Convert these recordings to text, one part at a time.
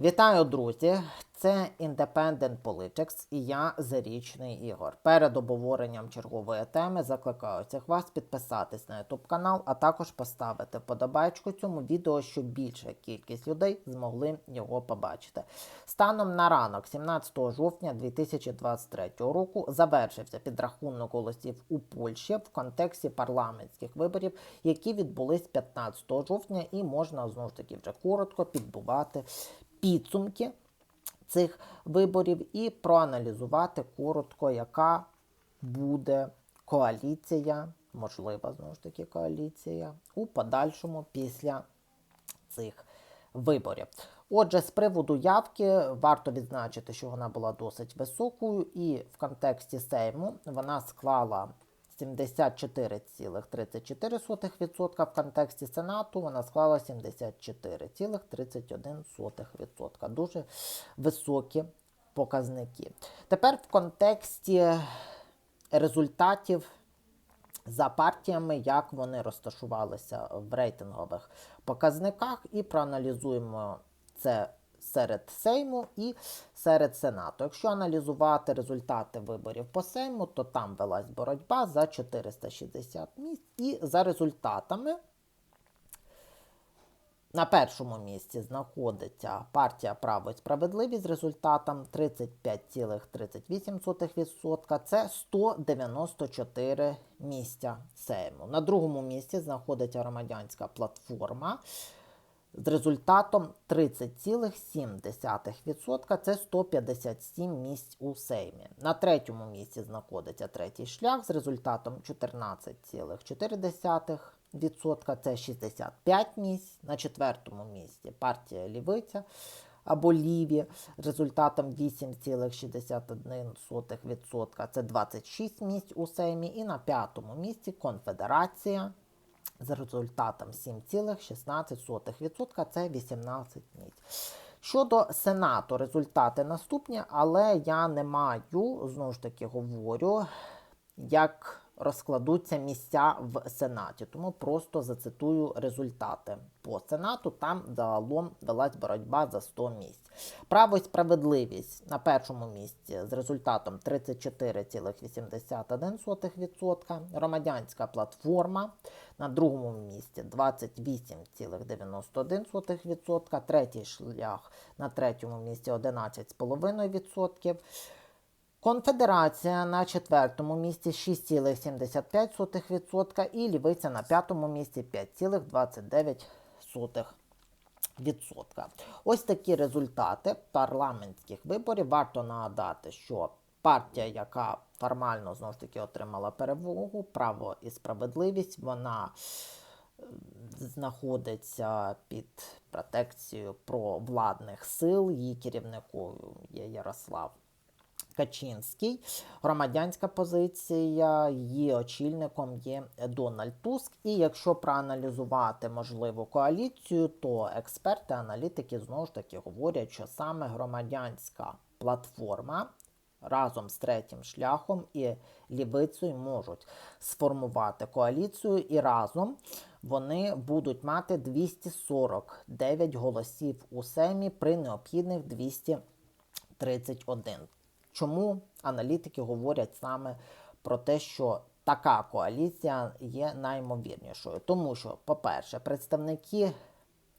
Вітаю, друзі! Це Independent Politics і я Зарічний Ігор. Перед обговоренням чергової теми закликаю всіх вас підписатись на YouTube канал, а також поставити вподобайку цьому відео, щоб більша кількість людей змогли його побачити. Станом на ранок, 17 жовтня 2023 року, завершився підрахунок голосів у Польщі в контексті парламентських виборів, які відбулись 15 жовтня, і можна знову ж таки вже коротко підбувати підсумки цих виборів і проаналізувати коротко, яка буде коаліція, можлива знову ж таки коаліція у подальшому після цих виборів. Отже, з приводу явки варто відзначити, що вона була досить високою, і в контексті Сейму вона склала 74,34%, в контексті Сенату вона склала 74,31%. Дуже високі показники. Тепер в контексті результатів за партіями, як вони розташувалися в рейтингових показниках, і проаналізуємо це серед Сейму і серед Сенату. Якщо аналізувати результати виборів по Сейму, то там велась боротьба за 460 місць, і за результатами. На першому місці знаходиться партія Право і справедливість з результатом 35,38%. Це 194 місця Сейму. На другому місці знаходиться громадянська платформа з результатом 30,7%. Це 157 місць у Сеймі. На третьому місці знаходиться третій шлях з результатом 14,4%. Відсотка це 65 місць. На четвертому місці партія Лівиця або Ліві з результатом 8,61%. Це 26 місць у Сеймі. І на п'ятому місці Конфедерація з результатом 7,16%. Це 18 місць. Щодо Сенату, результати наступні, але я не маю, знову ж таки говорю, як розкладуться місця в Сенаті. Тому просто зацитую результати по Сенату. Там загалом велась боротьба за 100 місць. Право і справедливість на першому місці з результатом 34,81%. Громадянська платформа на другому місці 28,91%. Третій шлях на третьому місці 11,5%. Конфедерація на четвертому місці 6,75% і лівиця на п'ятому місці 5,29%. Ось такі результати парламентських виборів. Варто нагадати, що партія, яка формально знову ж таки отримала перевагу, право і справедливість, вона знаходиться під протекцією провладних сил. Її керівником є Ярослав. Качинський, громадянська позиція, її очільником є Дональд Туск. І якщо проаналізувати можливу коаліцію, то експерти, аналітики знову ж таки говорять, що саме громадянська платформа разом з третім шляхом і лівицею можуть сформувати коаліцію, і разом вони будуть мати 249 голосів у Семі при необхідних 231. Чому аналітики говорять саме про те, що така коаліція є наймовірнішою? Тому що, по-перше, представники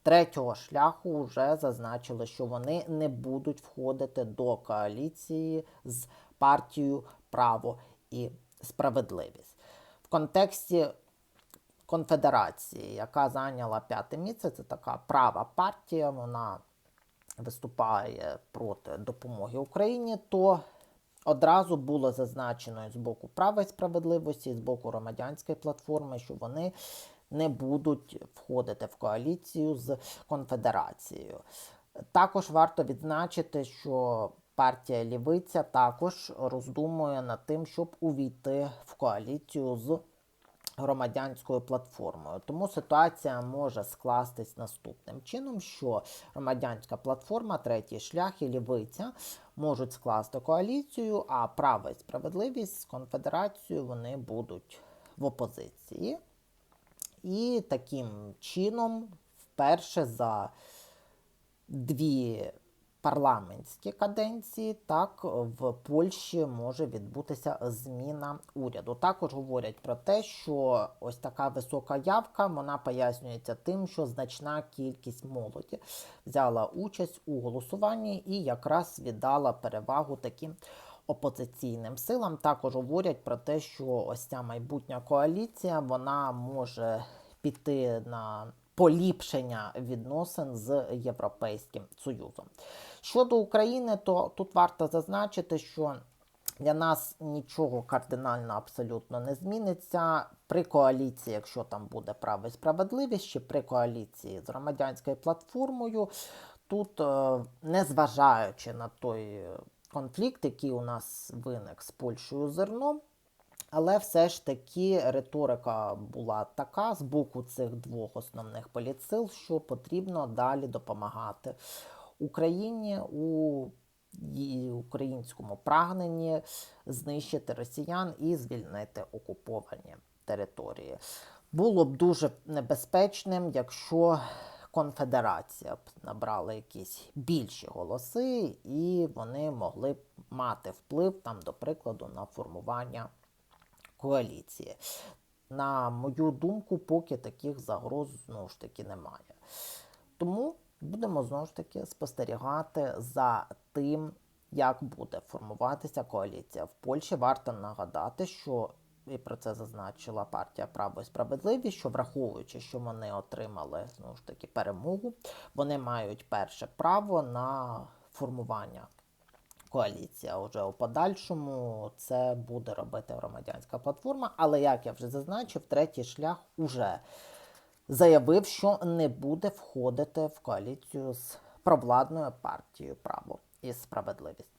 третього шляху вже зазначили, що вони не будуть входити до коаліції з партією Право і справедливість. В контексті конфедерації, яка зайняла п'яте місце, це така права партія, вона виступає проти допомоги Україні, то одразу було зазначено з боку права і справедливості, з боку громадянської платформи, що вони не будуть входити в коаліцію з конфедерацією. Також варто відзначити, що партія Лівиця також роздумує над тим, щоб увійти в коаліцію з громадянською платформою. Тому ситуація може скластись наступним чином, що громадянська платформа, третій шлях і лівиця можуть скласти коаліцію, а право і справедливість з конфедерацією вони будуть в опозиції. І таким чином, вперше за дві парламентські каденції, так в Польщі може відбутися зміна уряду. Також говорять про те, що ось така висока явка вона пояснюється тим, що значна кількість молоді взяла участь у голосуванні і якраз віддала перевагу таким опозиційним силам. Також говорять про те, що ось ця майбутня коаліція вона може піти на поліпшення відносин з Європейським Союзом. Щодо України, то тут варто зазначити, що для нас нічого кардинально абсолютно не зміниться. При коаліції, якщо там буде право і справедливість, чи при коаліції з громадянською платформою, тут, е, незважаючи на той е, конфлікт, який у нас виник з Польщею зерном, але все ж таки риторика була така з боку цих двох основних політсил, що потрібно далі допомагати Україні у українському прагненні знищити росіян і звільнити окуповані території. Було б дуже небезпечним, якщо конфедерація б набрала якісь більші голоси, і вони могли б мати вплив там, до прикладу, на формування коаліції. На мою думку, поки таких загроз знову ж таки немає. Тому будемо знову ж таки спостерігати за тим, як буде формуватися коаліція в Польщі. Варто нагадати, що і про це зазначила партія Право і справедливість, що враховуючи, що вони отримали знову ж таки перемогу, вони мають перше право на формування коаліція. Уже у подальшому це буде робити громадянська платформа. Але як я вже зазначив, третій шлях уже заявив, що не буде входити в коаліцію з провладною партією право і справедливість.